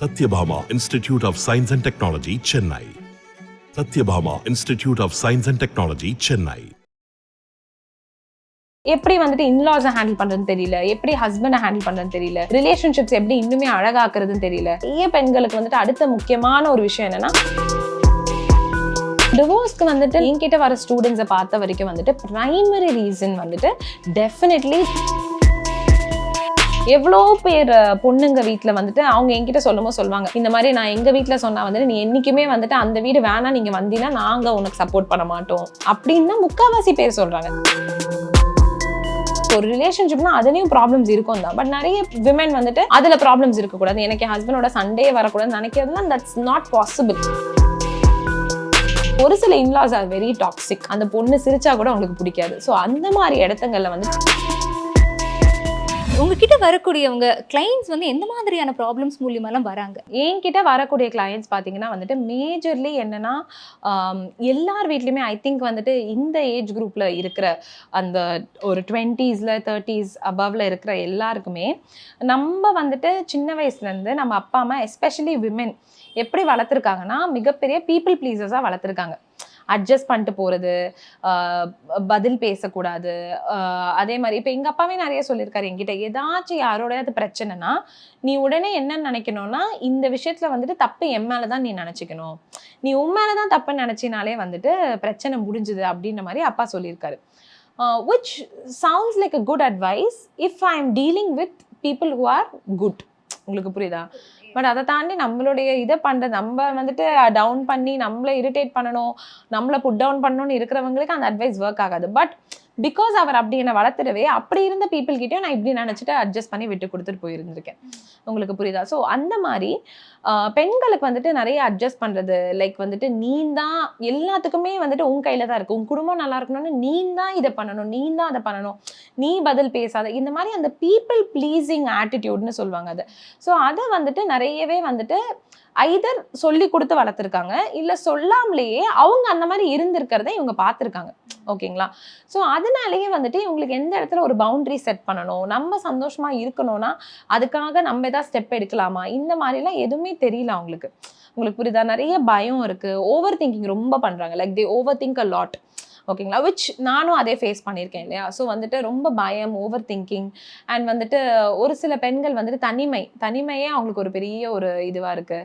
Sathyabama institute of science and technology Chennai Sathyabama institute of science and technology Chennai எப்படி வந்துட்டு இன்லாஸை handle பண்றதுன்னு தெரியல. எப்படி ஹஸ்பண்டை ஹேண்டில் பண்றதுன்னு தெரியல. ரிலேஷன்ஷிப்ஸ் எப்படி இன்னுமே அழகாக்குறதுன்னு தெரியல. நிறைய பெண்களுக்கு வந்துட்டு அடுத்த முக்கியமான ஒரு விஷயம் என்னன்னா டிவோர்ஸ்க்கு வந்துட்டு என்கிட்ட வர ஸ்டூடெண்ட்ஸை பார்த்த வரைக்கும் வந்துட்டு ப்ரைமரி ரீசன் வந்துட்டு டெஃபினெட்லி எவ்வளோ பேர் பொண்ணுங்க வீட்டில் வந்துட்டு அவங்க என்கிட்ட சொல்லும்போது சொல்லுவாங்க இந்த மாதிரி நான் எங்கள் வீட்டில் சொன்னால் வந்துட்டு நீ என்றைக்குமே வந்துட்டு அந்த வீடு வேணாம் நீங்கள் வந்தீங்கன்னா நாங்கள் உனக்கு சப்போர்ட் பண்ண மாட்டோம். அப்படின்னு தான் முக்கால்வாசி பேர் சொல்கிறாங்க ஒரு ரிலேஷன்ஷிப்னா அதுலயும் ப்ராப்ளம்ஸ் இருக்கும் தான். பட் நிறைய விமன் வந்துட்டு அதுல ப்ராப்ளம்ஸ் இருக்கக்கூடாது. எனக்கு என் ஹஸ்பண்டோட சண்டே வரக்கூடாதுன்னு நினைக்கிறதுலாம் தட்ஸ் நாட் பாசிபிள் ஒரு சில இன்லாஸ் ஆர் வெரி டாக்ஸிக் அந்த பொண்ணு சிரிச்சா கூட அவங்களுக்கு பிடிக்காது. ஸோ அந்த மாதிரி இடத்துங்கள்ல வந்து உங்ககிட்ட வரக்கூடியவங்க கிளைண்ட்ஸ் வந்து எந்த மாதிரியான ப்ராப்ளம்ஸ் மூலியமாலாம் வராங்க? என்கிட்ட வரக்கூடிய கிளையண்ட்ஸ் பார்த்தீங்கன்னா வந்துட்டு மேஜர்லி என்னன்னா எல்லார் வீட்லையுமே ஐ திங்க் வந்துட்டு இந்த ஏஜ் குரூப்பில் இருக்கிற அந்த ஒரு டுவெண்ட்டீஸில் தேர்ட்டீஸ் அபவ்ல இருக்கிற எல்லாருக்குமே நம்ம வந்துட்டு சின்ன வயசுலேருந்து நம்ம அப்பா அம்மா எஸ்பெஷலி விமென் எப்படி வளர்த்துருக்காங்கன்னா மிகப்பெரிய பீப்புள் ப்ளீசஸாக வளர்த்துருக்காங்க. அட்ஜஸ்ட் பண்ணிட்டு போகிறது பதில் பேசக்கூடாது. அதே மாதிரி இப்போ எங்கள் அப்பாவே நிறைய சொல்லியிருக்காரு என்கிட்ட. ஏதாச்சும் யாரோடையாவது பிரச்சனைனா நீ உடனே என்னன்னு நினைக்கணும்னா இந்த விஷயத்தில் வந்துட்டு தப்பு என் மேலே தான் நீ நினச்சிக்கணும். நீ உன் மேலே தான் தப்புன்னு நினச்சினாலே வந்துட்டு பிரச்சனை முடிஞ்சுது அப்படின்ற மாதிரி அப்பா சொல்லியிருக்காரு. Which sounds like a good advice if I am dealing with people who are good உங்களுக்கு புரியுதா? பட் அதை தாண்டி நம்மளுடைய இதை பண்ணுறது நம்ம வந்துட்டு டவுன் பண்ணி நம்மளை இரிட்டேட் பண்ணணும் நம்மளை புட் டவுன் பண்ணணும்னு இருக்கிறவங்களுக்கு அந்த அட்வைஸ் ஒர்க் ஆகாது. பட் பிகாஸ் அவர் அப்படி என்னை வளர்த்துடவே அப்படி இருந்த people கிட்டேயும் நான் இப்படி நினச்சிட்டு அட்ஜஸ்ட் பண்ணி விட்டு கொடுத்துட்டு போயிருந்திருக்கேன். உங்களுக்கு புரியுதா? ஸோ அந்த மாதிரி பெண்களுக்கு வந்துட்டு நிறைய அட்ஜஸ்ட் பண்ணுறது லைக் வந்துட்டு நீ தான் எல்லாத்துக்குமே வந்துட்டு உன் கையில் தான் இருக்கு. உன் குடும்பம் நல்லா இருக்கணும்னு நீ தான் இதை பண்ணணும். நீ தான் அதை பண்ணணும். நீ பதில் பேசாத. இந்த மாதிரி அந்த பீப்புள் ப்ளீஸிங் ஆட்டிடியூட்னு சொல்லுவாங்க அது. ஸோ அதை வந்துட்டு நிறையவே வந்துட்டு ஐதர் சொல்லி கொடுத்து வளர்த்துருக்காங்க இல்லை சொல்லாமலேயே அவங்க அந்த மாதிரி இருந்திருக்கிறத இவங்க பார்த்துருக்காங்க. ஓகேங்களா? ஸோ அதனாலேயே வந்துட்டு இவங்களுக்கு எந்த இடத்துல ஒரு பவுண்ட்ரி செட் பண்ணணும் நம்ம சந்தோஷமாக இருக்கணும்னா அதுக்காக நம்ம ஏதாவது ஸ்டெப் எடுக்கலாமா? இந்த மாதிரிலாம் எதுவுமே தெரியல அவங்களுக்கு. உங்களுக்கு புரியுதா? நிறைய பயம் இருக்குது ஓவர் திங்கிங் ரொம்ப பண்ணுறாங்க like they over think a lot ஓகேங்களா? விச் நானும் அதே ஃபேஸ் பண்ணியிருக்கேன் இல்லையா? ஸோ வந்துட்டு ரொம்ப பயம் ஓவர் திங்கிங் அண்ட் வந்துட்டு ஒரு சில பெண்கள் வந்துட்டு தனிமை தனிமையே அவங்களுக்கு ஒரு பெரிய ஒரு இதுவாக இருக்கு.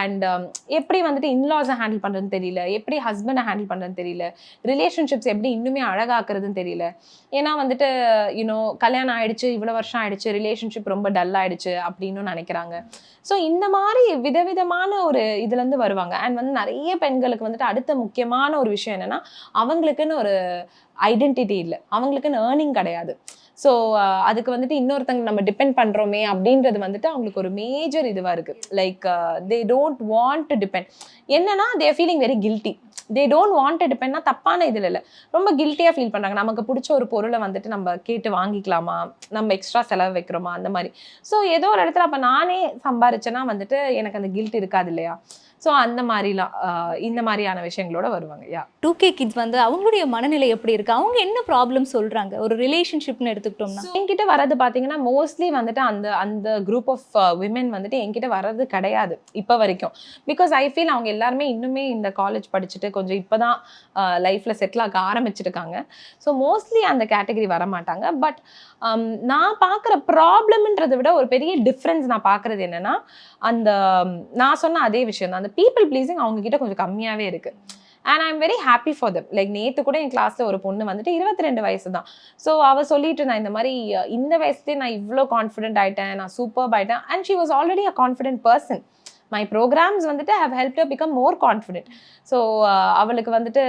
அண்ட் um, எப்படி வந்துட்டு இன்லாஸை ஹேண்டில் பண்ணுறதுன்னு தெரியல எப்படி ஹஸ்பண்டை ஹேண்டில் பண்ணுறதுன்னு தெரியல ரிலேஷன்ஷிப்ஸ் எப்படி இன்னுமே அழகாக்குறதுன்னு தெரியல. ஏன்னா வந்துட்டு யூனோ கல்யாணம் ஆயிடுச்சு இவ்வளோ வருஷம் ஆயிடுச்சு ரிலேஷன்ஷிப் ரொம்ப டல் ஆயிடுச்சு அப்படின்னு நினைக்கிறாங்க. ஸோ இந்த மாதிரி விதவிதமான ஒரு இதுலேருந்து வருவாங்க. அண்ட் வந்து நிறைய பெண்களுக்கு வந்துட்டு அடுத்த முக்கியமான ஒரு விஷயம் என்னென்னா அவங்களுக்கு அவங்களுக்குன்னு ஒரு ஐடென்டிட்டி இல்லை. அவங்களுக்குன்னு ஏர்னிங் கிடையாது. ஸோ அதுக்கு வந்துட்டு இன்னொருத்தங்க நம்ம டிபெண்ட் பண்ணுறோமே அப்படின்றது வந்துட்டு அவங்களுக்கு ஒரு மேஜர் இதுவாக இருக்குது like they don't want to depend என்னன்னா they feeling very guilty they don't want டிபெண்ட்னா தப்பான இதில் இல்லை. ரொம்ப கில்ட்டியாக ஃபீல் பண்ணுறாங்க நமக்கு பிடிச்ச ஒரு பொருளை வந்துட்டு நம்ம கேட்டு வாங்கிக்கலாமா? நம்ம எக்ஸ்ட்ரா செலவு வைக்கிறோமா? அந்த மாதிரி. ஸோ ஏதோ ஒரு இடத்துல அப்போ நானே சம்பாரிச்சேன்னா வந்துட்டு எனக்கு அந்த கில்ட் இருக்காது இல்லையா? ஸோ அந்த மாதிரிலாம் இந்த மாதிரியான விஷயங்களோட வருவாங்க. யா டூ கே கிட்ஸ் வந்து அவங்களுடைய மனநிலை எப்படி இருக்கு? அவங்க என்ன ப்ராப்ளம் சொல்றாங்க? ஒரு ரிலேஷன்ஷிப்னு எடுத்துக்கிட்டோம்னா. என்கிட்ட வர்றது பார்த்தீங்கன்னா மோஸ்ட்லி வந்துட்டு அந்த அந்த குரூப் ஆஃப் விமென் வந்துட்டு என்கிட்ட வர்றது கிடையாது. இப்போ வரைக்கும். பிகாஸ் ஐ ஃபீல் அவங்க எல்லாருமே இன்னுமே இந்த காலேஜ் படிச்சுட்டு கொஞ்சம் இப்போ தான் லைஃப்பில் செட்டில் ஆக ஆரம்பிச்சிருக்காங்க. ஸோ மோஸ்ட்லி அந்த கேட்டகரி வர மாட்டாங்க பட் um, நான் பார்க்குற ப்ராப்ளம்ன்றதை விட ஒரு பெரிய டிஃப்ரென்ஸ் நான் பார்க்குறது என்னென்னா அந்த நான் சொன்ன அதே விஷயம் தான். அந்த பீப்புள் ப்ளீஸிங் அவங்க கிட்ட கொஞ்சம் கம்மியாகவே இருக்குது and I'm very happy for them like நேற்று கூட என் கிளாஸில் ஒரு பொண்ணு வந்துட்டு இருபத்தி ரெண்டு வயசு தான். ஸோ அவள் சொல்லிட்டு நான் இந்த மாதிரி இந்த வயசுலேயே நான் இவ்வளோ கான்ஃபிடென்ட் ஆயிட்டேன் நான் சூப்பர் ஆயிட்டேன். And she was already a confident person my programs வந்துட்டு have help to become more confident so அவளுக்கு வந்துட்டு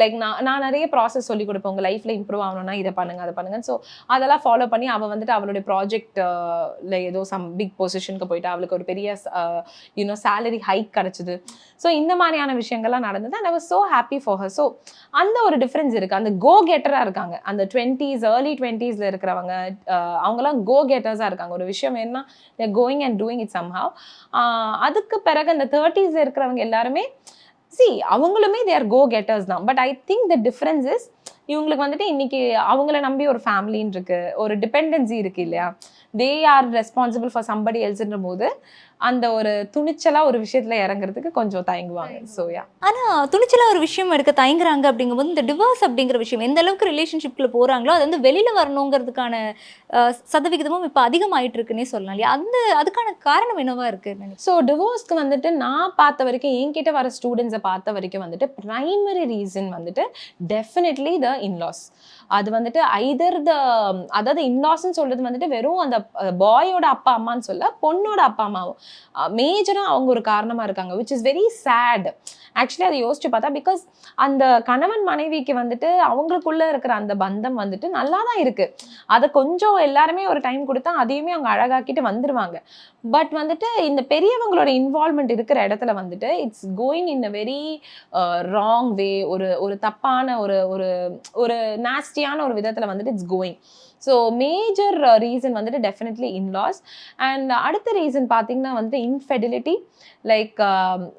லைக் நான் நான் நிறைய ப்ராசஸ் சொல்லி கொடுப்பேன். உங்கள் லைஃப்பில் இம்ப்ரூவ் ஆகணும்னா இதை பண்ணுங்க அதை பண்ணுங்க ஸோ அதெல்லாம் ஃபாலோ பண்ணி அவள் வந்துட்டு அவளுடைய ப்ராஜெக்ட் uh, ஏதோ சம் பிக் பொசிஷனுக்கு போயிட்டு அவளுக்கு ஒரு பெரிய யூனோ சேலரி ஹைக் கிடச்சிது. ஸோ இந்த மாதிரியான விஷயங்கள்லாம் நடந்தது. And I was so happy for her so அந்த ஒரு டிஃப்ரென்ஸ் இருக்குது அந்த கோ கெட்டராக இருக்காங்க. அந்த டுவெண்ட்டீஸ் ஏர்லி டுவெண்ட்டீஸில் இருக்கிறவங்க அவங்கலாம் கோ கெட்டர்ஸாக இருக்காங்க. ஒரு விஷயம் என்ன going and doing it somehow அதுக்கு பிறகு அந்த தேர்ட்டீஸில் இருக்கிறவங்க எல்லாருமே சி அவங்களுமே தேர் கோ கெட்டர்ஸ் தான். But I think the difference is இவங்களுக்கு வந்துட்டு இன்னைக்கு அவங்கள நம்பி ஒரு ஃபேமிலின்னு இருக்கு. ஒரு டிபெண்டன்சி இருக்கு இல்லையா? They are responsible for somebody எல்ஸ்ன்ற போது அந்த ஒரு துணிச்சலா ஒரு விஷயத்துல இறங்குறதுக்கு கொஞ்சம் தயங்குவாங்க. ஸோ யா ஆனா துணிச்சலா ஒரு விஷயம் எடுக்க தயங்குறாங்க அப்படிங்கும்போது இந்த டிவோர்ஸ் அப்படிங்கிற விஷயம் எந்த அளவுக்கு ரிலேஷன்ஷிப்ல போறாங்களோ அது வந்து வெளியில வரணுங்கிறதுக்கான சதவிகிதமும் இப்ப அதிகமாயிட்டு இருக்குன்னே சொல்லலாம் இல்லையா? அந்த அதுக்கான காரணம் என்னவா இருக்கு? ஸோ டிவோர்ஸ்க்கு வந்துட்டு நான் பார்த்த வரைக்கும் என்கிட்ட வர ஸ்டூடெண்ட்ஸை பார்த்த வரைக்கும் வந்துட்டு ப்ரைமரி ரீசன் வந்துட்டு டெஃபினெட்லி த இன்லாஸ் அது வந்துட்டு ஐதர் த அதாவது இன்லாஸ்ன்னு சொல்றது வந்துட்டு வெறும் அந்த பாயோட அப்பா அம்மான்னு சொல்ல பொண்ணோட அப்பா அம்மாவும். மேஜராக அவங்க ஒரு காரணமாக இருக்காங்க which is very sad actually அதை யோசிச்சு பார்த்தா பிகாஸ் அந்த கணவன் மனைவிக்கு வந்துட்டு அவங்களுக்குள்ள இருக்கிற அந்த பந்தம் வந்துட்டு நல்லா தான் இருக்கு. அதை கொஞ்சம் எல்லாருமே ஒரு டைம் கொடுத்தா அதையுமே அவங்க அழகாக்கிட்டு வந்துருவாங்க. பட் வந்துட்டு இந்த பெரியவங்களோட இன்வால்மெண்ட் இருக்கிற இடத்துல வந்துட்டு it's going in a very wrong way ஒரு ஒரு தப்பான ஒரு ஒரு ஒரு நாஸ்டியான ஒரு விதத்தில் வந்துட்டு it's going so major reason வந்துட்டு டெஃபினெட்லி இன்லாஸ் அண்ட் அடுத்த ரீசன் பார்த்தீங்கன்னா வந்துட்டு இன்ஃபெடிலிட்டி லைக்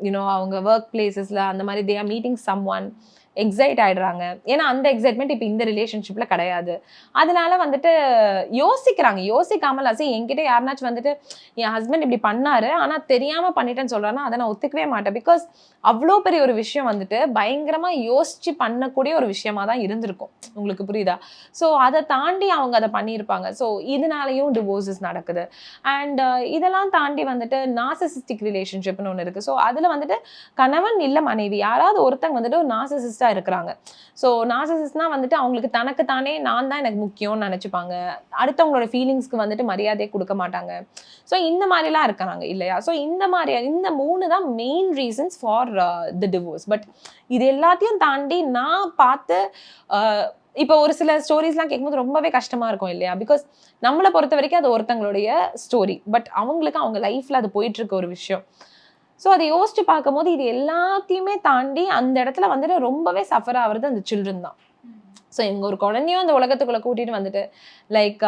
யூனோ அவங்க ஒர்க் பிளேசஸில் அந்த மாதிரி they are meeting some one excite ஆயிடுறாங்க. ஏன்னா அந்த எக்ஸைட்மெண்ட் இப்போ இந்த ரிலேஷன்ஷிப்ல கிடையாது. அதனால வந்துட்டு யோசிக்கிறாங்க. யோசிக்காமல் அசி என்கிட்ட யாருனாச்சும் வந்துட்டு என் ஹஸ்பண்ட் இப்படி பண்ணாரு ஆனால் தெரியாம பண்ணிட்டேன்னு சொல்கிறேன்னா அதை நான் ஒத்துக்கவே மாட்டேன். பிகாஸ் அவ்வளோ பெரிய ஒரு விஷயம் வந்துட்டு பயங்கரமா யோசிச்சு பண்ணக்கூடிய ஒரு விஷயமா தான் இருந்திருக்கும். உங்களுக்கு புரியுதா? ஸோ அதை தாண்டி அவங்க அதை பண்ணியிருப்பாங்க. ஸோ இதனாலையும் டிவோர்ஸஸ் நடக்குது. அண்ட் இதெல்லாம் தாண்டி வந்துட்டு நாசசிஸ்டிக் ரிலேஷன்ஷிப்னு ஒன்று இருக்குது ஸோ அதில் வந்துட்டு கணவன் இல்லை மனைவி யாராவது ஒருத்தங்க வந்துட்டு ஒரு நாசசிஸ்டாக இருக்கிறாங்க. ஸோ நாசசிஸ்ட்னா வந்துட்டு அவங்களுக்கு தனக்கு தானே நான் தான் எனக்கு முக்கியம்னு நினச்சிப்பாங்க. அடுத்தவங்களோட ஃபீலிங்ஸ்க்கு வந்துட்டு மரியாதையே கொடுக்க மாட்டாங்க. ஸோ இந்த மாதிரிலாம் இருக்கிறாங்க இல்லையா? ஸோ இந்த மாதிரி இந்த மூணு தான் main reasons for the divorce but இது எல்லாத்தையும் தாண்டி நான் பார்த்து uh, இப்போ ஒரு சில ஸ்டோரிஸ்லாம் கேட்கும்போது ரொம்பவே கஷ்டமா இருக்கும் இல்லையா? பிகாஸ் நம்மளை பொறுத்த வரைக்கும் அது ஒருத்தங்களுடைய ஸ்டோரி பட் அவங்களுக்கு அவங்க லைஃப்பில் அது போயிட்டுருக்க ஒரு விஷயம். ஸோ அதை யோசிச்சு பார்க்கும்போது இது எல்லாத்தையுமே தாண்டி அந்த இடத்துல வந்துட்டு ரொம்பவே சஃபர் ஆகுறது அந்த சில்ட்ரன் தான். ஸோ இவங்க ஒரு குழந்தையும் அந்த உலகத்துக்குள்ள கூட்டிட்டு வந்துட்டு லைக்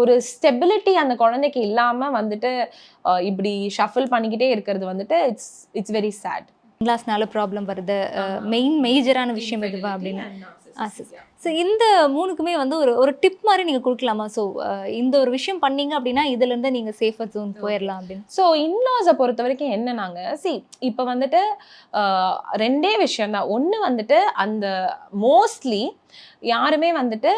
ஒரு ஸ்டெபிலிட்டி அந்த குழந்தைக்கு இல்லாம வந்துட்டு uh, இப்படி ஷஃபிள் பண்ணிக்கிட்டே இருக்கிறது வந்துட்டு இட்ஸ் இட்ஸ் வெரி சேட் கிளாஸ்னால ப்ராப்ளம் வருது. மெயின் மேஜரான விஷயம் எதுவா அப்படின்னு? ஸோ இந்த மூணுக்குமே வந்து ஒரு ஒரு டிப் மாதிரி நீங்கள் கொடுக்கலாமா? ஸோ இந்த ஒரு விஷயம் பண்ணீங்க அப்படின்னா இதுலேருந்து நீங்கள் சேஃபர் ஜோன் போயிடலாம் அப்படின்னு. ஸோ இன்லாஸை பொறுத்த வரைக்கும் என்ன நாங்கள் சி இப்போ வந்துட்டு ரெண்டே விஷயம் தான் ஒன்று வந்துட்டு அந்த மோஸ்ட்லி யாருமே வந்துட்டு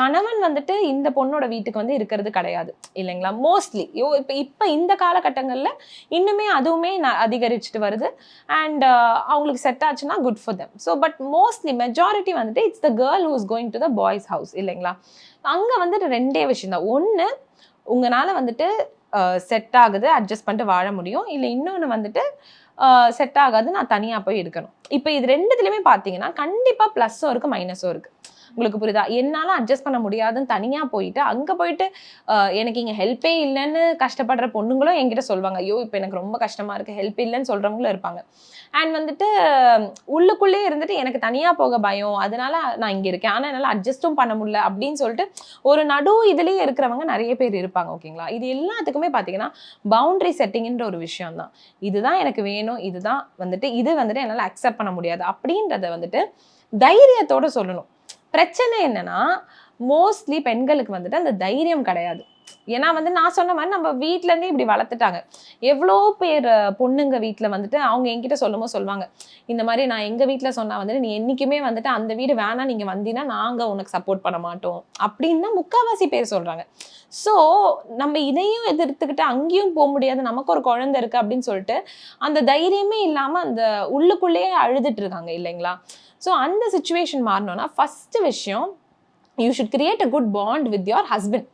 கணவன் வந்துட்டு இந்த பொண்ணோட வீட்டுக்கு வந்து இருக்கிறது கிடையாது இல்லைங்களா? மோஸ்ட்லி யோ இப்போ இப்போ இந்த காலகட்டங்களில் இன்னுமே அதுவுமே நான் அதிகரிச்சுட்டு வருது. அண்ட் uh, அவங்களுக்கு செட் ஆச்சுன்னா good for them so but mostly majority வந்துட்டு it's the girl who's going to the boys house இல்லைங்களா? அங்கே வந்துட்டு ரெண்டே விஷயம் தான். ஒன்று உங்களால் வந்துட்டு uh, செட் ஆகுது அட்ஜஸ்ட் பண்ணிட்டு வாழ முடியும். இல்லை இன்னொன்று வந்துட்டு uh, செட் ஆகாது நான் தனியாக போய் இருக்கணும் இப்போ இது ரெண்டுத்துலையுமே பார்த்தீங்கன்னா கண்டிப்பாக ப்ளஸ்ஸும் இருக்குது மைனஸும் இருக்குது உங்களுக்கு புரியுதா? என்னால் அட்ஜஸ்ட் பண்ண முடியாதுன்னு தனியாக போயிட்டு அங்கே போயிட்டு எனக்கு இங்கே ஹெல்ப்பே இல்லைன்னு கஷ்டப்படுற பொண்ணுங்களும் என்கிட்ட சொல்லுவாங்க ஐயோ இப்போ எனக்கு ரொம்ப கஷ்டமாக இருக்குது ஹெல்ப் இல்லைன்னு சொல்கிறவங்களும் இருப்பாங்க. அண்ட் வந்துட்டு உள்ளுக்குள்ளே இருந்துட்டு எனக்கு தனியாக போக பயம். அதனால நான் இங்கே இருக்கேன். ஆனால் என்னால் அட்ஜஸ்ட்டும் பண்ண முடியல அப்படின்னு சொல்லிட்டு ஒரு நடு இதுலேயே இருக்கிறவங்க நிறைய பேர் இருப்பாங்க ஓகேங்களா? இது எல்லாத்துக்குமே பார்த்தீங்கன்னா பவுண்டரி செட்டிங்ன்ற ஒரு விஷயம் தான் இதுதான் எனக்கு வேணும். இதுதான் வந்துட்டு இது வந்துட்டு என்னால் அக்செப்ட் பண்ண முடியாது. அப்படின்றத வந்துட்டு தைரியத்தோட சொல்லணும். பிரச்சனை என்னன்னா மோஸ்ட்லி பெண்களுக்கு வந்துட்டு அந்த தைரியம் கிடையாது. ஏன்னா வந்து நான் சொன்ன மாதிரி நம்ம வீட்ல இப்படி வளர்த்துட்டாங்க. எவ்வளோ பேர் பொண்ணுங்க வீட்டில் வந்துட்டு அவங்க என்கிட்ட சொல்லும்போது சொல்லுவாங்க இந்த மாதிரி நான் எங்கள் வீட்டில் சொன்னா வந்துட்டு நீ என்றைக்குமே வந்துட்டு அந்த வீடு வேணாம் நீங்கள் வந்தீங்கன்னா நாங்கள் உனக்கு சப்போர்ட் பண்ண மாட்டோம். அப்படின்னு முக்கால்வாசி பேர் சொல்கிறாங்க ஸோ நம்ம இதையும் எதிர்த்துக்கிட்டு அங்கேயும் போக முடியாது நமக்கு ஒரு குழந்தை இருக்கு அப்படின்னு சொல்லிட்டு அந்த தைரியமே இல்லாமல் அந்த உள்ளுக்குள்ளேயே அழுதுட்டு இருக்காங்க இல்லைங்களா? ஸோ அந்த சுச்சுவேஷன் மாறணும்னா ஃபர்ஸ்ட் விஷயம் you should create a good bond with your husband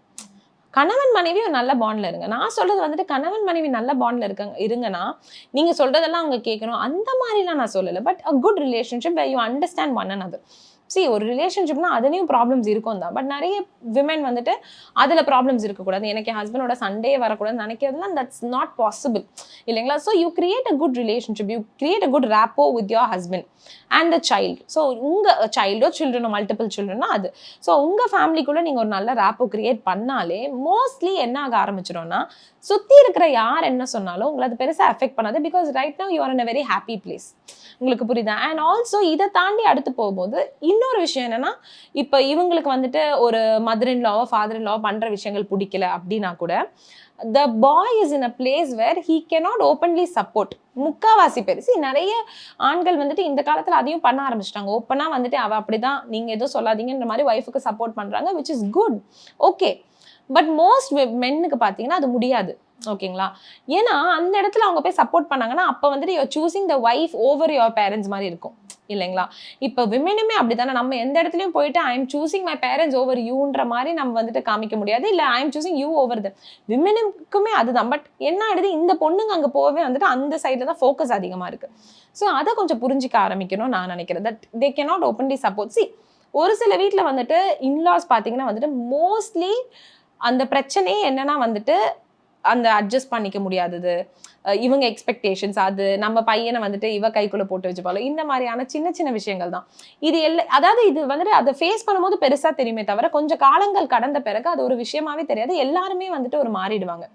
கணவன் மனைவி ஒரு நல்ல பாண்ட்ல இருங்க. நான் சொல்றது வந்துட்டு கணவன் மனைவி நல்ல பாண்ட்ல இருக்காங்க இருங்கன்னா நீங்க சொல்றதெல்லாம் அவங்க கேட்கணும் அந்த மாதிரிலாம் நான் சொல்லலை. But a good relationship you understand one another. சி ஒரு ரிலேஷன்ஷிப்னா அதுலேயும் ப்ராப்ளம்ஸ் இருக்கும் தான் பட் நிறைய விமன் வந்துட்டு அதில் ப்ராப்ளம்ஸ் இருக்கக்கூடாது. எனக்கு என் ஹஸ்பண்டோட சண்டே வரக்கூடாதுன்னு நினைக்கிறதுலாம் தட்ஸ் நாட் பாசிபிள் இல்லைங்களா? So you create a good relationship you create a good rapport with your husband and the child so உங்கள் சைல்டோ சில்ட்ரனோ மல்டிபிள் சில்ட்ரனோ அது. ஸோ உங்கள் ஃபேமிலிக்குள்ளே நீங்கள் ஒரு நல்ல ரேப்போ கிரியேட் பண்ணாலே மோஸ்ட்லி என்ன ஆக ஆரம்பிச்சிடும்னா சுற்றி இருக்கிற யார் என்ன சொன்னாலும் உங்களை அது பெருசாக அஃபெக்ட் பண்ணாது because right now you are in a very happy place உங்களுக்கு புரியுதா? அண்ட் ஆல்சோ இதை தாண்டி அடுத்து போகும்போது இன்னொரு விஷயம் என்னன்னா இப்போ இவங்களுக்கு வந்துட்டு ஒரு மதர் இன் ஃபாதர் இன் பண்ணுற விஷயங்கள் பிடிக்கல அப்படின்னா கூட the boy is in a place where he cannot openly support முக்காவாசி பேர். நிறைய ஆண்கள் வந்துட்டு இந்த காலத்தில் அதையும் பண்ண ஆரம்பிச்சிட்டாங்க. ஓப்பனாக வந்துட்டு அவ அப்படிதான் நீங்கள் எதுவும் சொல்லாதீங்கன்ற மாதிரி ஒய்ஃபுக்கு சப்போர்ட் பண்ணுறாங்க which is good okay but most மென்னுக்கு பார்த்தீங்கன்னா அது முடியாது. ஓகேங்களா? ஏன்னா அந்த இடத்துல அவங்க போய் சப்போர்ட் பண்ணாங்கன்னா அப்போ வந்துட்டு you're choosing the wife over your parents மாதிரி இருக்கும். இல்லைங்களா? இப்போ விமெனுமே அப்படித்தானே? நம்ம எந்த இடத்துலையும் போயிட்டு I am choosing my parents over யூன்ற மாதிரி நம்ம வந்துட்டு காமிக்க முடியாது. இல்லை I am choosing you over the விமெனுக்குமே அதுதான். பட் என்ன ஆயிடுது? இந்த பொண்ணுங்க அங்கே போகவே வந்துட்டு அந்த சைடில் தான் ஃபோக்கஸ் அதிகமாக இருக்குது ஸோ அதை கொஞ்சம் புரிஞ்சிக்க ஆரம்பிக்கணும் நான் நினைக்கிறேன். That they cannot openly support C ஒரு சில வீட்டில் வந்துட்டு இன்லாஸ் பார்த்தீங்கன்னா வந்துட்டு மோஸ்ட்லி அந்த பிரச்சனையே என்னன்னா வந்துட்டு அந்த அட்ஜஸ்ட் பண்ணிக்க முடியாதது. இவங்க எக்ஸ்பெக்டேஷன்ஸ் அது நம்ம பையனை வந்துட்டு இவ கைக்குள்ளே போட்டு வச்சுப்பாளோ இந்த மாதிரியான சின்ன சின்ன விஷயங்கள் தான். இது எல்லா அதாவது இது வந்துட்டு அதை ஃபேஸ் பண்ணும்போது பெருசாக தெரியுமே தவிர கொஞ்சம் காலங்கள் கடந்த பிறகு அது ஒரு விஷயமாவே தெரியாது. எல்லாருமே வந்துட்டு ஒரு மாறிடுவாங்க.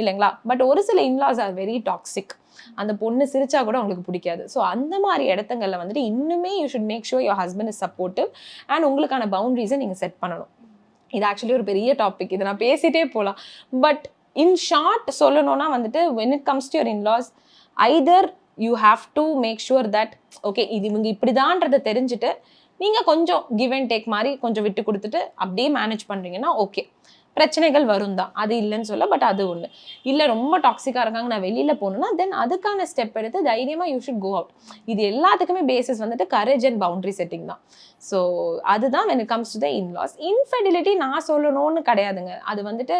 இல்லைங்களா? பட் ஒரு சில இன்லாஸ் ஆர் வெரி டாக்ஸிக் அந்த பொண்ணு சிரிச்சா கூட உங்களுக்கு பிடிக்காது. ஸோ அந்த மாதிரி இடத்துங்களில் வந்துட்டு இன்னுமே you should make sure your husband is supportive and உங்களுக்கான பவுண்ட்ரிஸை நீங்கள் செட் பண்ணணும். இது ஆக்சுவலி ஒரு பெரிய டாபிக் இதை நான் பேசிட்டே போகலாம் பட் இன் ஷார்ட் சொல்லணும்னா வந்துட்டு when it comes to your in-laws either you have to make sure that okay இது இவங்க இப்படிதான்றதை தெரிஞ்சுட்டு நீங்கள் கொஞ்சம் கிவ் அண்ட் டேக் மாதிரி கொஞ்சம் விட்டு கொடுத்துட்டு அப்படியே மேனேஜ் பண்ணுறீங்கன்னா ஓகே பிரச்சனைகள் வரும் தான். அது இல்லைன்னு சொல்ல பட் அது ஒன்று இல்லை ரொம்ப டாக்ஸிக்காக இருக்காங்க நான் வெளியில் போகணுன்னா தென் அதுக்கான ஸ்டெப் எடுத்து தைரியமாக யூ ஷுட் கோ அவுட் இது எல்லாத்துக்குமே பேசிஸ் வந்துட்டு கரேஜ் அண்ட் பவுண்ட்ரி செட்டிங் தான். ஸோ அதுதான் when it comes to the in-laws infidelity நான் சொல்லணும்னு கிடையாதுங்க. அது வந்துட்டு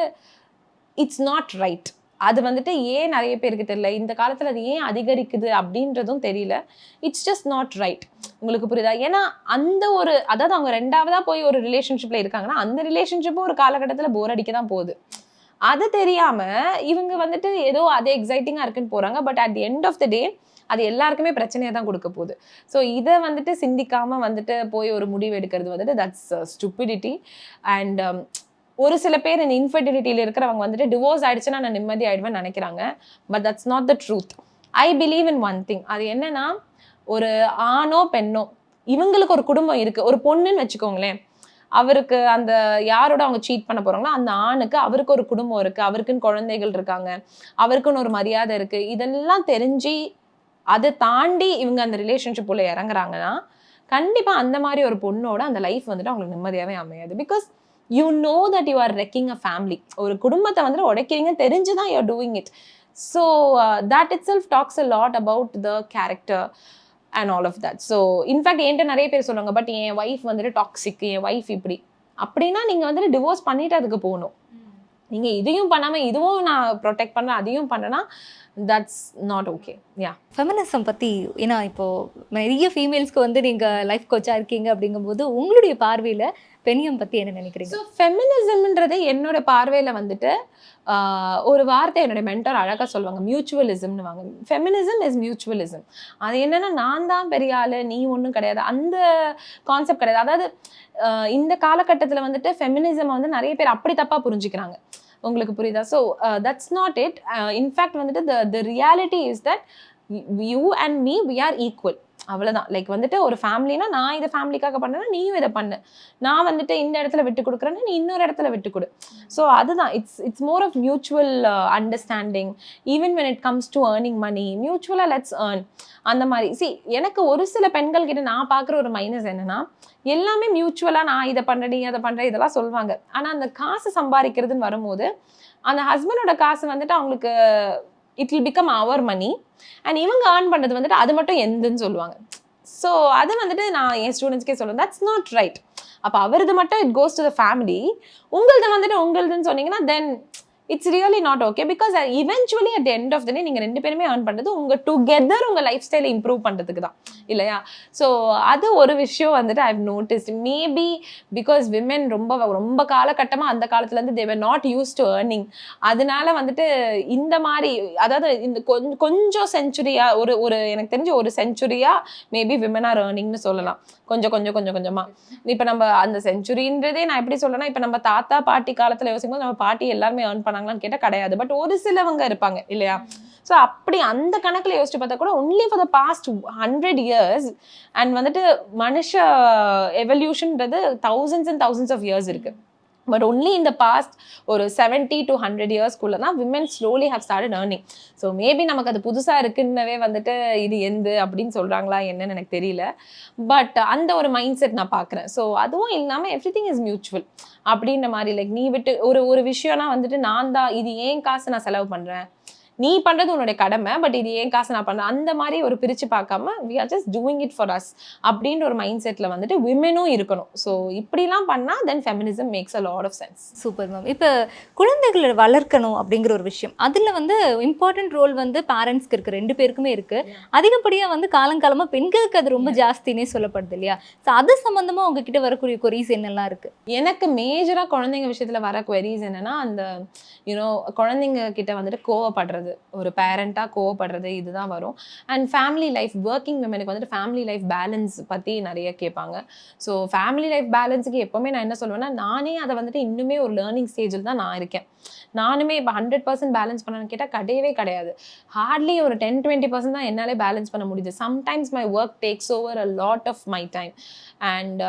இட்ஸ் நாட் ரைட் அது வந்துட்டு ஏன் நிறைய பேருக்கு தெரியல இந்த காலத்தில் அது ஏன் அதிகரிக்குது அப்படின்றதும் தெரியல. இட்ஸ் ஜஸ்ட் நாட் ரைட் உங்களுக்கு புரியுதா? ஏன்னா அந்த ஒரு அதாவது அவங்க ரெண்டாவதாக போய் ஒரு ரிலேஷன்ஷிப்பில் இருக்காங்கன்னா அந்த ரிலேஷன்ஷிப்பும் ஒரு காலகட்டத்தில் போர் அடிக்க தான் போகுது. அது தெரியாமல் இவங்க வந்துட்டு ஏதோ அது எக்ஸைட்டிங்காக இருக்குன்னு போகிறாங்க but at the end of the day அது எல்லாருக்குமே பிரச்சனையை தான் கொடுக்க போகுது. ஸோ இதை வந்துட்டு சிந்திக்காமல் வந்துட்டு போய் ஒரு முடிவு எடுக்கிறது வந்துட்டு தட்ஸ் ஸ்டூபிடிட்டி அண்ட் ஒரு சில பேர் இந்த இன்ஃபர்டிலிட்டியில் இருக்கிறவங்க வந்துட்டு டிவோர்ஸ் ஆயிடுச்சுன்னா நான் நிம்மதி ஆயிடுவேன்னு நினைக்கிறாங்க. But that's not the truth I believe in one thing அது என்னன்னா ஒரு ஆணோ பெண்ணோ இவங்களுக்கு ஒரு குடும்பம் இருக்கு. ஒரு பொண்ணுன்னு வச்சுக்கோங்களேன். அவருக்கு அந்த யாரோட அவங்க சீட் பண்ண போறாங்களோ அந்த ஆணுக்கு அவருக்கு ஒரு குடும்பம் இருக்கு. அவருக்குன்னு குழந்தைகள் இருக்காங்க. அவருக்குன்னு ஒரு மரியாதை இருக்கு. இதெல்லாம் தெரிஞ்சு அதை தாண்டி இவங்க அந்த ரிலேஷன்ஷிப் உள்ள இறங்குறாங்கன்னா கண்டிப்பா அந்த மாதிரி ஒரு பொண்ணோட அந்த லைஃப் வந்துட்டு அவங்களுக்கு நிம்மதியாவே அமையாது. Because you know that you are wrecking a family ஒரு குடும்பத்தை வந்துட்டு உடைக்கிறீங்க தெரிஞ்சு தான் you're doing it so that itself talks a lot about the character and all of that so in fact என்கிட்ட நிறைய பேர் சொல்லுவாங்க பட் என் ஒய்ஃப் வந்துட்டு டாக்ஸிக் என் ஒய்ஃப் இப்படி. அப்படின்னா நீங்கள் வந்துட்டு டிவோர்ஸ் பண்ணிட்டு அதுக்கு போகணும். நீங்கள் இதையும் பண்ணாமல் இதுவும் நான் ப்ரொடெக்ட் பண்ண அதையும் பண்ணனா that's not okay yeah feminism பற்றி ஏன்னா இப்போது நிறைய ஃபீமேல்ஸ்க்கு வந்து நீங்கள் லைஃப் கோச்சாக இருக்கீங்க அப்படிங்கும்போது உங்களுடைய பார்வையில் பெண்ணியம் பற்றி என்ன நினைக்கிறீங்க? ஸோ ஃபெமினிசம்ன்றது என்னோட பார்வையில் வந்துட்டு ஒரு வார்த்தை என்னுடைய மென்டர் அழகாக சொல்லுவாங்க மியூச்சுவலிசம்னு வாங்க. ஃபெமினிசம் இஸ் மியூச்சுவலிசம் அது என்னென்னா நான் தான் பெரிய ஆள் நீ ஒன்றும் கிடையாது. அந்த கான்செப்ட் கிடையாது. அதாவது இந்த காலகட்டத்தில் வந்துட்டு ஃபெமினிசம் வந்து நிறைய பேர் அப்படி தப்பாக புரிஞ்சுக்கிறாங்க. உங்களுக்கு புரியுதா? So that's not it in fact வந்துட்டு the the reality is that you and me we are equal அவ்வளோதான் லைக் வந்துட்டு ஒரு ஃபேமிலினா நான் இதை ஃபேமிலிக்காக பண்ணேன்னா நீயும் இதை பண்ணு. நான் வந்துட்டு இந்த இடத்துல விட்டு கொடுக்குறேன்னா நீ இன்னொரு இடத்துல விட்டு கொடு. ஸோ அதுதான். It's it's more of mutual understanding even when it comes to earning money மியூச்சுவலாக let's earn அந்த மாதிரி. சி எனக்கு ஒரு சில பெண்கள் கிட்ட நான் பார்க்குற ஒரு மைனஸ் என்னன்னா எல்லாமே மியூச்சுவலாக நான் இதை பண்ணுறேன் நீ அதை பண்ணுற இதெல்லாம் சொல்லுவாங்க ஆனால் அந்த காசு சம்பாதிக்கிறதுன்னு வரும்போது அந்த ஹஸ்பண்டோட காசு வந்துட்டு அவங்களுக்கு it will become our money and இவங்க ஏர்ன் பண்ணுறது வந்துட்டு அது மட்டும் எந்தன்னு சொல்லுவாங்க. ஸோ அது வந்துட்டு நான் என் ஸ்டூடெண்ட்ஸ்க்கே சொல்லுவேன் தட்ஸ் நாட் ரைட் அப்போ அவரது மட்டும் it goes to the family உங்களது வந்துட்டு உங்களதுன்னு சொன்னீங்கன்னா then it's really not okay because eventually at end of the day நீங்கள் ரெண்டு பேருமே ஏர்ன் பண்ணுறது உங்கள் டுகெதர் உங்கள் லைஃப் ஸ்டைலை இம்ப்ரூவ் பண்ணுறதுக்கு தான். இல்லையா? ஸோ அது ஒரு விஷயம் வந்துட்டு I noticed maybe because women ரொம்ப ரொம்ப காலகட்டமாக அந்த காலத்துலேருந்து they were not used to earning அதனால வந்துட்டு இந்த மாதிரி அதாவது இந்த கொஞ்சம் கொஞ்சம் செஞ்சுரியாக ஒரு ஒரு எனக்கு தெரிஞ்ச ஒரு செஞ்சுரியா மேபி விமன் ஆர் ஏர்னிங்னு சொல்லலாம். கொஞ்சம் கொஞ்சம் கொஞ்சம் கொஞ்சமாக இப்போ நம்ம அந்த செஞ்சுரின்றதே நான் எப்படி சொல்லணும்னா இப்போ நம்ம தாத்தா பாட்டி காலத்தில் யோசிக்கும் போது நம்ம பாட்டி எல்லாருமே ஏர்ன் பண்ணாங்களான்னு கேட்டால் கிடையாது. பட் ஒரு சிலவங்க இருப்பாங்க இல்லையா? ஸோ அப்படி அந்த கணக்கில் யோசிச்சு பார்த்தா கூட only for the past hundred years and வந்துட்டு மனுஷ எவல்யூஷன்றது thousands and thousands of years இருக்கு. பட் ஒன்லி இந்த பாஸ்ட் ஒரு செவன்ட்டி டு ஹண்ட்ரட் இயர்ஸ்குள்ளே தான் women slowly have start earning so maybe நமக்கு அது புதுசாக இருக்குன்னவே வந்துட்டு இது எந்த அப்படின்னு சொல்கிறாங்களா என்னன்னு எனக்கு தெரியல. பட் அந்த ஒரு மைண்ட் செட் நான் பார்க்குறேன். ஸோ அதுவும் இல்லாமல் எவ்ரி திங் இஸ் மியூச்சுவல் அப்படின்ற மாதிரி லைக் நீ விட்டு ஒரு ஒரு விஷயம்னா வந்துட்டு நான் தான் இது ஏன் காசு நான் செலவு பண்ணுறேன் நீ பண்றது உன்னுடைய கடமை பட் இது ஏன் காசு நான் பண்றேன். அந்த மாதிரி ஒரு பிரிச்சு பார்க்காம we are just doing it for us அப்படின்ற ஒரு மைண்ட் செட்ல வந்துட்டு விமெனும் இருக்கணும். ஸோ இப்படிலாம் பண்ணா then feminism makes a lot of sense super ma'am இப்போ குழந்தைகளை வளர்க்கணும் அப்படிங்கிற ஒரு விஷயம். அதில் வந்து இம்பார்ட்டன்ட் ரோல் வந்து பேரண்ட்ஸ்க்கு இருக்கு. ரெண்டு பேருக்குமே இருக்கு. அதிகப்படியாக வந்து காலங்காலமாக பெண்களுக்கு அது ரொம்ப ஜாஸ்தினே சொல்லப்படுது இல்லையா? ஸோ அது சம்மந்தமாக உங்ககிட்ட வரக்கூடிய கொரீஸ் என்னெல்லாம் இருக்கு? எனக்கு மேஜரா குழந்தைங்க விஷயத்துல வர queries என்னன்னா அந்த யூனோ குழந்தைங்க கிட்ட வந்துட்டு கோவப்படுறது ஒரு பேரண்ட்டாக கோவப்படுறது இதுதான் வரும். அண்ட் ஃபேமிலி லைஃப் ஒர்க்கிங் விமனுக்கு வந்துட்டு ஃபேமிலி லைஃப் பேலன்ஸ் பத்தி நிறைய கேட்பாங்க. ஸோ ஃபேமிலி லைஃப் பேலன்ஸுக்கு எப்போவுமே நான் என்ன சொல்லுவேன்னா நானே அதை வந்துட்டு இன்னுமே ஒரு லேர்னிங் ஸ்டேஜில் தான் நான் இருக்கேன். நானுமே இப்போ ஹண்ட்ரட் பர்சன்ட் பேலன்ஸ் பண்ணணும்னு கேட்டால் கிடையவே கிடையாது. ஹார்ட்லி ஒரு டென் டுவெண்ட்டி பர்சன்ட் தான் என்னாலே பேலன்ஸ் பண்ண முடியுது. Sometimes my work takes over a lot of my time and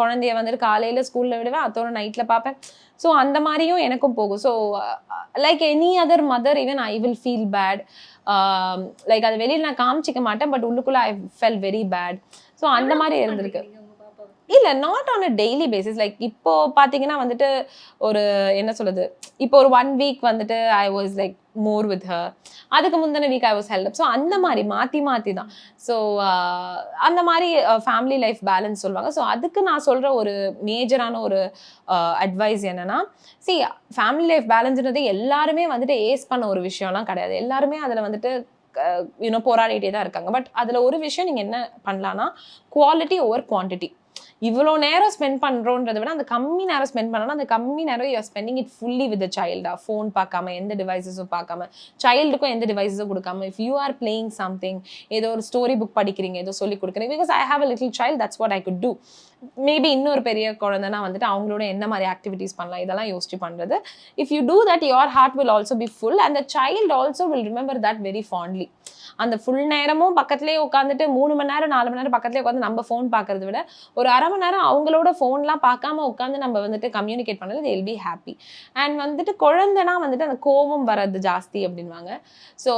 குழந்தைய வந்துட்டு காலையில் ஸ்கூலில் விடுவேன் அத்தோட நைட்டில் பார்ப்பேன். ஸோ அந்த மாதிரியும் எனக்கும் போகும். So like any other mother even I will feel bad like அது வெளியில் நான் காமிச்சிக்க மாட்டேன் பட் உள்ளுக்குள்ளே I fell very bad so அந்த மாதிரி இருந்திருக்கு. இல்ல not on a daily basis like இப்போ பாத்தீங்கன்னா வந்துட்டு ஒரு என்ன சொல்றது இப்போ ஒரு ஒன் வீக் வந்துட்டு I was like more with her அதுக்கு முந்தின week I was help so அந்த மாதிரி மாற்றி மாற்றி தான். ஸோ uh, அந்த மாதிரி ஃபேமிலி லைஃப் பேலன்ஸ் சொல்லுவாங்க. ஸோ அதுக்கு நான் சொல்கிற ஒரு மேஜரான ஒரு uh, அட்வைஸ் என்னன்னா சி ஃபேமிலி லைஃப் பேலன்ஸ்ன்றது எல்லாருமே வந்துட்டு ஏஸ் பண்ண ஒரு விஷயம்லாம் கிடையாது. எல்லாருமே அதில் வந்துட்டு uh, யூனோ போராடிட்டே தான் இருக்காங்க. பட் அதில் ஒரு விஷயம் நீங்கள் என்ன பண்ணலான்னா குவாலிட்டி ஓவர் குவான்டிட்டி இவ்வளோ நேரம் ஸ்பெண்ட் பண்ணுறோன்றத விட அந்த கம்மி நேரம் ஸ்பெண்ட் பண்ணனா அந்த கம்மி நேரம் you're spending it fully with சைல்டா phone பார்க்காம எந்த டிவைசஸும் பார்க்காம. சைல்டுக்கும் எந்த டிவைஸஸும் கொடுக்காம if you are playing something ஏதோ ஒரு ஸ்டோரி புக் படிக்கிறீங்க ஏதோ சொல்லி கொடுக்குறீங்க because I have a little child that's what I could do maybe இன்னொரு பெரிய குழந்தைனா வந்துட்டு அவங்களோட என்ன மாதிரி ஆக்டிவிட்டீஸ் பண்ணலாம் இதெல்லாம் யோசிச்சு பண்ணுறது if you do that your heart will also be full and the child also will remember that very fondly அந்த ஃபுல் நேரமும் பக்கத்துலேயே உட்காந்துட்டு மூணு மணி நேரம் நாலு மணி நேரம் பக்கத்துலேயே உட்காந்து நம்ம ஃபோன் பார்க்கறத விட ஒரு அரை மணி நேரம் அவங்களோட ஃபோன்லாம் பார்க்காம உட்காந்து நம்ம வந்துட்டு கம்யூனிகேட் பண்ணது வில் பி ஹாப்பி அண்ட் வந்துட்டு குழந்தைனா வந்துட்டு அந்த கோபம் வர்றது ஜாஸ்தி அப்படின்வாங்க so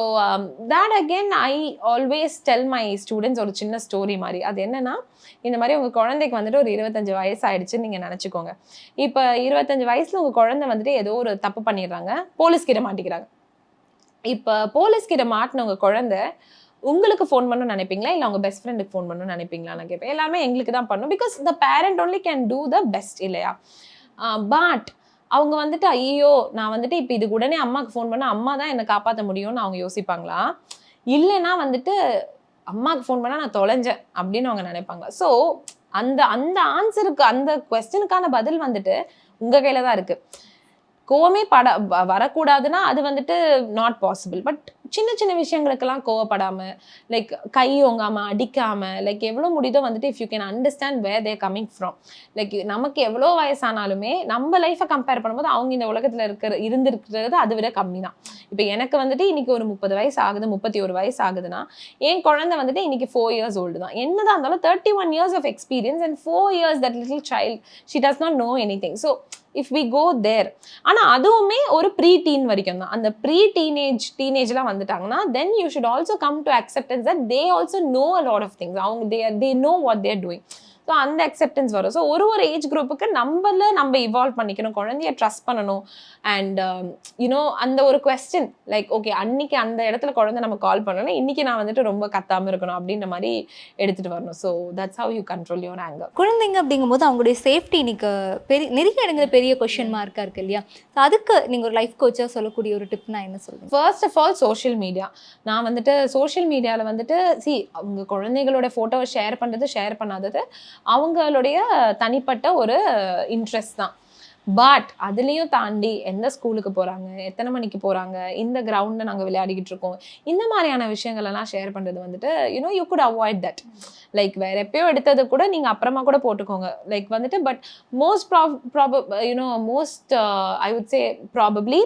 that again I always tell my students ஒரு சின்ன ஸ்டோரி மாதிரி. அது என்னன்னா இந்த மாதிரி உங்கள் குழந்தைக்கு வந்துட்டு ஒரு இருபத்தஞ்சு வயசு ஆயிடுச்சுன்னு நீங்கள் நினச்சிக்கோங்க. இப்போ இருபத்தஞ்சு வயசில் உங்கள் குழந்தை வந்துட்டு ஏதோ ஒரு தப்பு பண்ணிடுறாங்க போலீஸ் கிட்ட மாட்டிக்கிறாங்க. இப்போ போலீஸ் கிட்ட மாட்டின உங்க குழந்தை உங்களுக்கு ஃபோன் பண்ணணும்னு நினைப்பீங்களா? இல்லை அவங்க பெஸ்ட் ஃப்ரெண்டுக்கு ஃபோன் பண்ணணும்னு நினைப்பீங்களா? நான் கேட்பேன் எல்லாமே எங்களுக்கு தான் பண்ணும். Because the parent only can do the best இல்லையா? பட் அவங்க வந்துட்டு ஐயோ நான் வந்துட்டு இப்போ இதுக்கு உடனே அம்மாவுக்கு ஃபோன் பண்ணால் அம்மா தான் என்னை காப்பாற்ற முடியும்னு அவங்க யோசிப்பாங்களா? இல்லைன்னா வந்துட்டு அம்மாவுக்கு ஃபோன் பண்ணால் நான் தொலைஞ்சேன் அப்படின்னு அவங்க நினைப்பாங்க. ஸோ அந்த அந்த ஆன்சருக்கு அந்த கொஸ்டினுக்கான பதில் வந்துட்டு உங்கள் கையில் தான் இருக்குது கோவமே பட வரக்கூடாதுன்னா அது வந்துட்டு நாட் பாசிபிள் பட் சின்ன சின்ன விஷயங்களுக்கெல்லாம் கோவப்படாமல் லைக் கை ஓங்காமல் அடிக்காமல் லைக் எவ்வளோ முடியுதோ வந்துட்டு if you can understand where they're coming from like நமக்கு எவ்வளோ வயசானாலுமே நம்ம லைஃப்பை கம்பேர் பண்ணும்போது அவங்க இந்த உலகத்தில் இருக்கிற இருந்திருக்கிறது அதை விட கம்மி தான் இப்போ எனக்கு வந்துட்டு இன்னைக்கு ஒரு முப்பது வயசு ஆகுது முப்பத்தி ஒரு வயசு ஆகுதுன்னா என் குழந்தை வந்துட்டு இன்னைக்கு ஃபோர் இயர்ஸ் ஓல்டு தான். என்னதான் இருந்தாலும் thirty one years of experience and four years that little child she does not know anything so if we go there ஆனா அதுவுமே ஒரு ப்ரீ டீன் வரைக்கும் தான். அந்த ப்ரீ டீனேஜ் டீனேஜ்லாம் வந்துட்டாங்கன்னா then you should also come to acceptance that they also know a lot of things அவங்க they they know what they're doing so அந்த அக்செப்டன்ஸ் வரும். ஸோ ஒரு ஒரு ஏஜ் குரூப்புக்கு நம்மள நம்ம இவால்வ் பண்ணிக்கணும் குழந்தைய ட்ரஸ்ட் பண்ணணும். அண்ட் யூனோ அந்த ஒரு கொஸ்டின் லைக் ஓகே அன்னைக்கு அந்த இடத்துல குழந்தை நம்ம கால் பண்ணணும் இன்னைக்கு நான் வந்துட்டு ரொம்ப கத்தாம இருக்கணும் அப்படின்ற மாதிரி எடுத்துட்டு வரணும். So that's how you control your anger குழந்தைங்க அப்படிங்கும்போது அவங்களுடைய சேஃப்டி இன்னைக்கு பெரிய நிறைய இடங்கள் பெரிய கொஷின் மார்க்காக இருக்கு இல்லையா? So அதுக்கு நீங்கள் ஒரு லைஃப் கோச்சாக சொல்லக்கூடிய ஒரு டிப்னா என்ன சொல்லுங்க first of all social media நான் வந்துட்டு சோஷியல் மீடியாவில் வந்துட்டு சி அவங்க குழந்தைகளோட ஃபோட்டோவை ஷேர் பண்ணுறது ஷேர் பண்ணாதது அவங்களுடைய தனிப்பட்ட ஒரு இன்ட்ரெஸ்ட் தான். பட் அதுலேயும் தாண்டி எந்த ஸ்கூலுக்கு போகிறாங்க எத்தனை மணிக்கு போகிறாங்க இந்த கிரவுண்டில் நாங்கள் விளையாடிக்கிட்டு இருக்கோம். இந்த மாதிரியான விஷயங்களெல்லாம் ஷேர் பண்ணுறது வந்துட்டு you know you could avoid that like வேறு எப்பயோ எடுத்தது கூட நீங்கள் அப்புறமா கூட போட்டுக்கோங்க. லைக் வந்துட்டு but most prop ப்ராப you know most I would say probably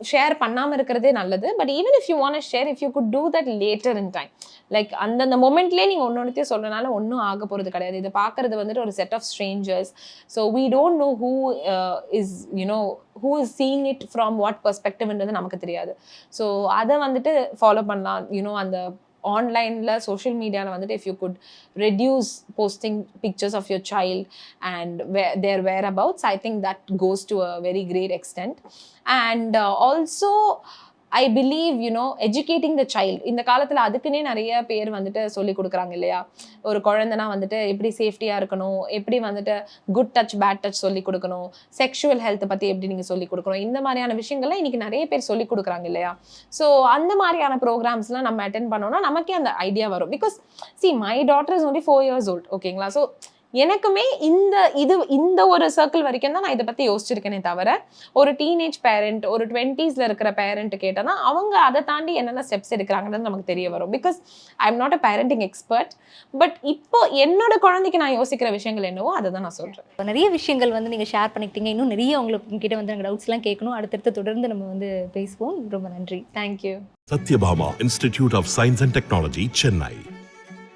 share பண்ணாமல் இருக்கிறதே நல்லது. But even if you want share if you could do that later in time like அந்தந்த மொமெண்ட்லேயே நீங்கள் ஒன்று ஒன்றுத்தையும் சொல்கிறனால ஒன்றும் ஆக போகிறது கிடையாது. இதை பார்க்குறது வந்துட்டு ஒரு set of strangers so we don't know who is you know who is seeing it from what பர்ஸ்பெக்டிவ்ன்றது நமக்கு தெரியாது. ஸோ அதை வந்துட்டு ஃபாலோ பண்ணலாம். யூனோ அந்த ஆன்லைனில் சோஷியல் மீடியாவில் வந்துட்டு if you could reduce posting pictures of your child and their whereabouts I think that goes to a very great extent and also I believe you know educating the child இந்த காலத்தில் அதுக்குன்னே நிறைய பேர் வந்துட்டு சொல்லி கொடுக்குறாங்க இல்லையா? ஒரு குழந்தைனா வந்துட்டு எப்படி சேஃப்டியாக இருக்கணும்? எப்படி வந்துட்டு குட் டச் பேட் டச் சொல்லி கொடுக்கணும்? செக்ஷுவல் ஹெல்த்தை பற்றி எப்படி நீங்கள் சொல்லி கொடுக்கணும்? இந்த மாதிரியான விஷயங்கள்லாம் இன்னைக்கு நிறைய பேர் சொல்லி கொடுக்குறாங்க இல்லையா? ஸோ அந்த மாதிரியான ப்ரோக்ராம்ஸ்லாம் நம்ம அட்டென்ட் பண்ணோம்னா நமக்கே அந்த ஐடியா வரும். Because see my daughter is only four years old ஓகேங்களா ஸோ எனக்குமே இந்த இது இந்த ஒரு சர்க்கிள் வரைக்கும் தான் நான் இதை பற்றி யோசிச்சிருக்கேனே தவிர ஒரு டீனேஜ் பேரண்ட் ஒரு டுவெண்ட்டீஸில் இருக்கிற பேரண்ட் கேட்டனா அவங்க அதை தாண்டி என்னென்ன ஸ்டெப்ஸ் எடுக்கிறாங்கன்னு நமக்கு தெரிய வரும். Because I am not a parenting expert but இப்போ என்னோட குழந்தைக்கு நான் யோசிக்கிற விஷயங்கள் என்னவோ அதை தான் நான் சொல்கிறேன் இப்ப நிறைய விஷயங்கள் வந்து நீங்கள் ஷேர் பண்ணிக்கிட்டீங்க. இன்னும் நிறைய உங்களுக்கு உங்ககிட்ட வந்து நாங்கள் டவுட்ஸ்லாம் கேட்கணும். அடுத்தடுத்து தொடர்ந்து நம்ம வந்து பேசுவோம். ரொம்ப நன்றி. Thank you Satyabhama Institute of Science and Technology, Chennai.